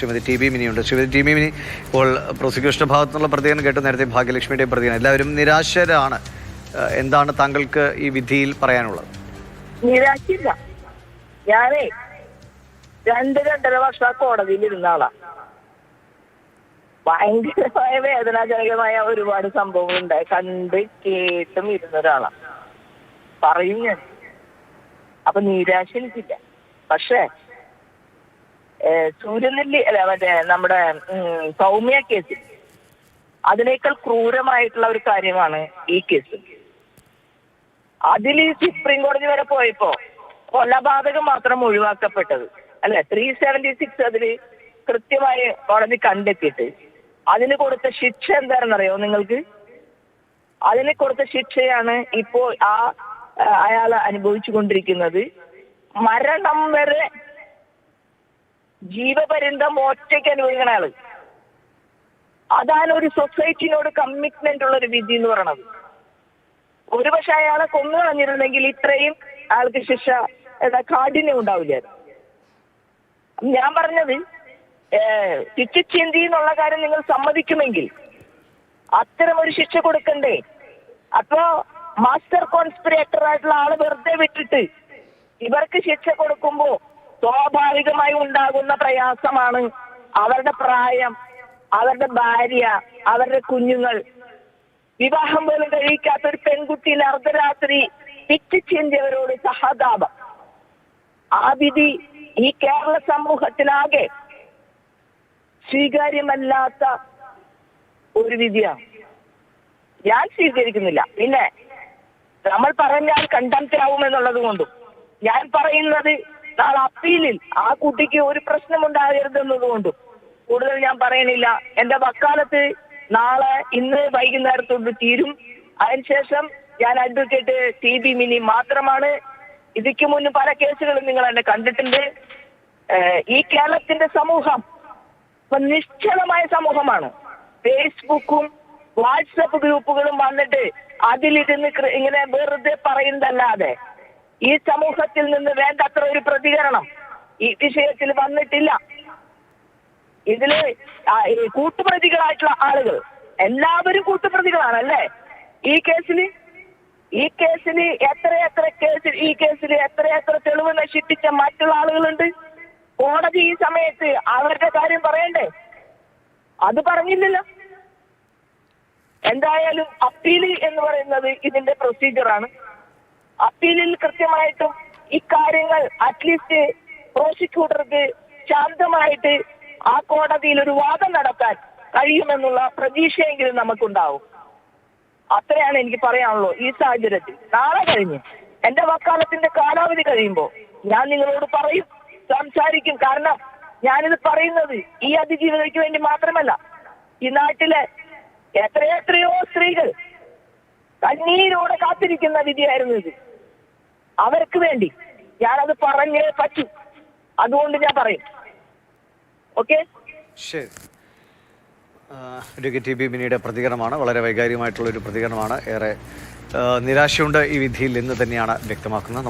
Shrimati T B മിനിയുണ്ട് Shrimati T B Mini ഇപ്പോൾ പ്രോസിക്യൂഷന്റെ ഭാഗത്തുനിന്നുള്ള പ്രതികരണം കേട്ട് നേരത്തെ ഭാഗ്യലക്ഷ്മിയുടെ പ്രതികരണം എല്ലാവരും നിരാശരാണ്. എന്താണ് താങ്കൾക്ക് ഈ വിധിയിൽ പറയാനുള്ളത്? നിരാശയില്ല. ഞാനേ രണ്ട് രണ്ടര വർഷം കോടതിയിൽ ഇരുന്ന ആളാ. ഭയങ്കരമായ വേദനാജനകമായ ഒരുപാട് സംഭവങ്ങൾ ഉണ്ടായി. കണ്ട് കേട്ടും ഇരുന്ന ഒരാളാ. പറയും ഞാൻ. അപ്പൊ നിരാശ എനിക്കില്ല പക്ഷേ സൂര്യനെല്ലി അല്ല മറ്റേ നമ്മുടെ സൗമ്യ കേസ്. അതിനേക്കാൾ ക്രൂരമായിട്ടുള്ള ഒരു കാര്യമാണ് ഈ കേസ്. അതിൽ സുപ്രീം കോടതി വരെ പോയപ്പോ കൊലപാതകം മാത്രം ഒഴിവാക്കപ്പെട്ടത്. അല്ലെ ത്രീ സെവന്റി സിക്സ് അതിൽ കൃത്യമായി കോടതി കണ്ടെത്തിയിട്ട് അതിന് കൊടുത്ത ശിക്ഷ എന്താണെന്നറിയോ നിങ്ങൾക്ക്? അതിന് കൊടുത്ത ശിക്ഷയാണ് ഇപ്പോൾ ആ അയാൾ അനുഭവിച്ചു കൊണ്ടിരിക്കുന്നത്. മരണം വരെ ജീവപര്യന്തം ഒറ്റയ്ക്ക് അനുഭവിക്കണ ആൾ. അതാണ് ഒരു സൊസൈറ്റിനോട് കമ്മിറ്റ്മെന്റ് ഉള്ള ഒരു വിധി എന്ന് പറയണത്. ഒരുപക്ഷെ അയാളെ കൊന്നു കളഞ്ഞിരുന്നെങ്കിൽ ഇത്രയും അയാൾക്ക് ശിക്ഷ എന്താ കാഠിന്യം ഉണ്ടാവില്ല ഞാൻ പറഞ്ഞത് ചിന്തി എന്നുള്ള കാര്യം നിങ്ങൾ സമ്മതിക്കുമെങ്കിൽ അത്തരം ഒരു ശിക്ഷ കൊടുക്കണ്ടേ? അപ്പോ മാസ്റ്റർ കോൺസ്പിറേറ്റർ ആയിട്ടുള്ള ആൾ വെറുതെ വിട്ടിട്ട് ഇവർക്ക് ശിക്ഷ കൊടുക്കുമ്പോ സ്വാഭാവികമായി ഉണ്ടാകുന്ന പ്രയാസമാണ് അവരുടെ പ്രായം അവരുടെ ഭാര്യ അവരുടെ കുഞ്ഞുങ്ങൾ. വിവാഹം പോലും കഴിക്കാത്ത ഒരു പെൺകുട്ടിയിൽ അർദ്ധരാത്രി പിച്ചിച്ചിന്തിയവരോട് സഹതാപം. ആ വിധി ഈ കേരള സമൂഹത്തിലാകെ സ്വീകാര്യമല്ലാത്ത ഒരു വിധിയാണ്. ഞാൻ സ്വീകരിക്കുന്നില്ല. പിന്നെ നമ്മൾ പറഞ്ഞാൽ കണ്ടംറ്റാവും എന്നുള്ളത് കൊണ്ടും ഞാൻ പറയുന്നത് നാളെ അപ്പീലിൽ ആ കുട്ടിക്ക് ഒരു പ്രശ്നം ഉണ്ടാകരുതെന്നതുകൊണ്ടും കൂടുതൽ ഞാൻ പറയണില്ല എന്റെ വക്കാലത്ത് നാളെ ഇന്ന് വൈകുന്നേരത്തോട് തീരും. അതിനുശേഷം ഞാൻ അഡ്വക്കേറ്റ് ടി ബി മിനി മാത്രമാണ്. ഇതിക്ക് മുന്ന് പല കേസുകളും നിങ്ങൾ എന്നെ കണ്ടിട്ടുണ്ട്. ഈ കേരളത്തിന്റെ സമൂഹം നിശ്ചലമായ സമൂഹമാണ്. ഫേസ്ബുക്കും വാട്സപ്പ് ഗ്രൂപ്പുകളും വന്നിട്ട് അതിലിരുന്ന് ഇങ്ങനെ വെറുതെ പറയുന്നതല്ലാതെ ഈ സമൂഹത്തിൽ നിന്ന് വേണ്ടത്ര ഒരു പ്രതികരണം ഈ വിഷയത്തിൽ വന്നിട്ടില്ല. ഇതിൽ കൂട്ടുപ്രതികളായിട്ടുള്ള ആളുകൾ എല്ലാവരും കൂട്ടുപ്രതികളാണ് അല്ലേ ഈ കേസിൽ ഈ കേസിൽ എത്ര എത്ര കേസിൽ ഈ കേസിൽ എത്ര എത്ര തെളിവ് നശിപ്പിച്ച മറ്റുള്ള ആളുകളുണ്ട്? കോടതി ഈ സമയത്ത് അവരുടെ കാര്യം പറയണ്ടേ? അത് പറഞ്ഞില്ലല്ലോ. എന്തായാലും അപ്പീൽ എന്ന് പറയുന്നത് ഇതിന്റെ പ്രൊസീജിയറാണ് അപ്പീലിൽ കൃത്യമായിട്ടും ഇക്കാര്യങ്ങൾ അറ്റ്ലീസ്റ്റ് പ്രോസിക്യൂട്ടർക്ക് ശാന്തമായിട്ട് ആ കോടതിയിൽ ഒരു വാദം നടത്താൻ കഴിയുമെന്നുള്ള പ്രതീക്ഷയെങ്കിലും നമുക്കുണ്ടാവും. അത്രയാണ് എനിക്ക് പറയാനുള്ളൂ ഈ സാഹചര്യത്തിൽ. നാളെ കഴിഞ്ഞ് എന്റെ വക്കാലത്തിന്റെ കാലാവധി കഴിയുമ്പോൾ ഞാൻ നിങ്ങളോട് പറയും സംസാരിക്കും. കാരണം ഞാനിത് പറയുന്നത് ഈ അതിജീവിതയ്ക്ക് വേണ്ടി മാത്രമല്ല. ഈ നാട്ടിലെ എത്രയെത്രയോ സ്ത്രീകൾ കണ്ണീരോടെ കാത്തിരിക്കുന്ന വിധിയായിരുന്നു ഇത്. അവർക്ക് വേണ്ടി. ഞാനത് പറഞ്ഞേ പറ്റൂ. അതുകൊണ്ട് ഞാൻ പറയും. ഓക്കെ? ശരി. അഡ്വക്കേറ്റ് ബി മിനിയുടെ പ്രതികരണമാണ്. വളരെ വൈകാരികമായിട്ടുള്ള ഒരു പ്രതികരണമാണ്. ഏറെ നിരാശയുണ്ട് ഈ വിധിയിൽ എന്ന് തന്നെയാണ് വ്യക്തമാക്കുന്നത്. നമുക്ക്